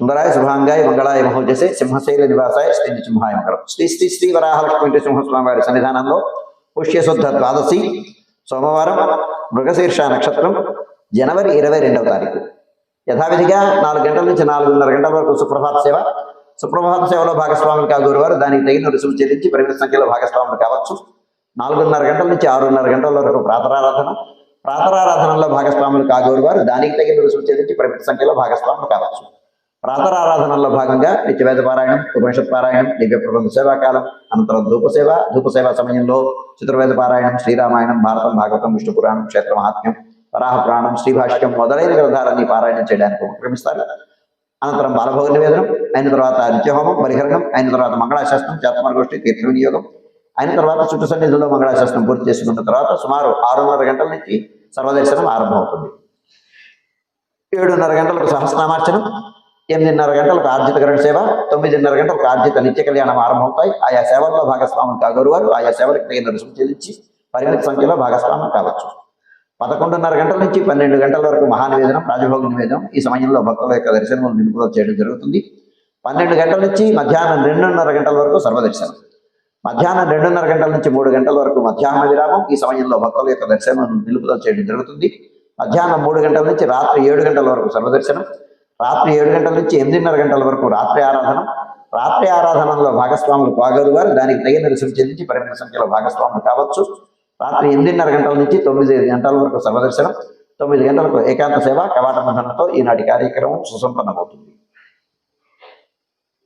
సుందరాయ శుభాంగాయ మంగళాయ మహోజసే సింహశైల నివాసాయ శ్రీ సింహాయ మంగళం శ్రీ శ్రీ శ్రీ వరాహలక్ష్మి సింహస్వామి వారి సన్నిధానంలో పుష్యశుద్ధ ద్వాదశి సోమవారం మృగశీర్ష నక్షత్రం జనవరి ఇరవై రెండవ తారీఖు యథావిధిగా నాలుగు గంటల నుంచి నాలుగున్నర గంటల వరకు సుప్రభాత సేవ। సుప్రభాత సేవలో భాగస్వాములు కాగోరువారు దానికి తగిన రుసుము చెల్లించి పరిమిత సంఖ్యలో భాగస్వాములు కావచ్చు. నాలుగున్నర గంటల నుంచి ఆరున్నర గంటల వరకు ప్రాతరారాధన. ప్రాతరారాధనలో భాగస్వాములు కాగోరువారు దానికి తగిన రుసుము చెల్లించి పరిమిత సంఖ్యలో భాగస్వాములు కావచ్చు. ప్రాతరారాధనలో భాగంగా నిత్యవేద పారాయణం ఉపనిషత్ పారాయణం దివ్య ప్రబంధ సేవాకాలం అనంతరం ధూపసేవ ధూపసేవ సమయంలో చతుర్వేద పారాయణం శ్రీరామాయణం భారతం భాగవతం విష్ణు పురాణం క్షేత్ర మహాత్మ్యం వరాహ పురాణం శ్రీభాష్యం మొదలైన గ్రంథాలన్నీ పారాయణం చేయడానికి ఉపక్రమిస్తారు. అనంతరం బాలభోగ నివేదనం అయిన తర్వాత నిత్యహోమం పరిహరణం అయిన తర్వాత మంగళాశాస్త్రం చేతమరగోష్ఠి తీర్థ వినియోగం. అయిన తర్వాత చుట్టు సన్నిధిలో మంగళాశాస్త్రం పూర్తి చేసుకున్న తర్వాత సుమారు ఆరున్నర గంటల నుంచి సర్వదర్శనం ఆరంభమవుతుంది. ఏడున్నర గంటలకు సహస్రనామార్చనం ఎనిమిదిన్నర గంటలకు ఆర్జిత గరుడ సేవ తొమ్మిదిన్నర గంటలకు ఆర్జిత నిత్య కళ్యాణం ఆరంభమవుతాయి. ఆయా సేవల్లో భాగస్వాములు కాగోరువారు. ఆయా సేవలకు తగిన రుసుము చెల్లించి పరిమిత సంఖ్యలో భాగస్వాములు కావచ్చు. పదకొండున్నర గంటల నుంచి పన్నెండు గంటల వరకు మహానివేదనం రాజభోగ నివేదనం ఈ సమయంలో భక్తుల యొక్క దర్శనం నిలుపుదల చేయడం జరుగుతుంది. పన్నెండు గంటల నుంచి మధ్యాహ్నం రెండున్నర గంటల వరకు సర్వదర్శనం. మధ్యాహ్నం రెండున్నర గంటల నుంచి మూడు గంటల వరకు మధ్యాహ్న విరామం ఈ సమయంలో భక్తుల యొక్క దర్శనం నిలుపుదల చేయడం జరుగుతుంది. మధ్యాహ్నం మూడు గంటల నుంచి రాత్రి ఏడు గంటల వరకు సర్వదర్శనం. రాత్రి ఏడు గంటల నుంచి ఎనిమిదిన్నర గంటల వరకు రాత్రి ఆరాధన. రాత్రి ఆరాధనలో భాగస్వాములు కాగరు వారు. దానికి తగిన రుసుము చెల్లించి పరిమిత సంఖ్యలో భాగస్వాములు కావచ్చు. రాత్రి ఎనిమిదిన్నర గంటల నుంచి తొమ్మిది గంటల వరకు సర్వదర్శనం. తొమ్మిది గంటలకు ఏకాంత సేవ కవాట బంధనతో ఈనాటి కార్యక్రమం సుసంపన్నమవుతుంది.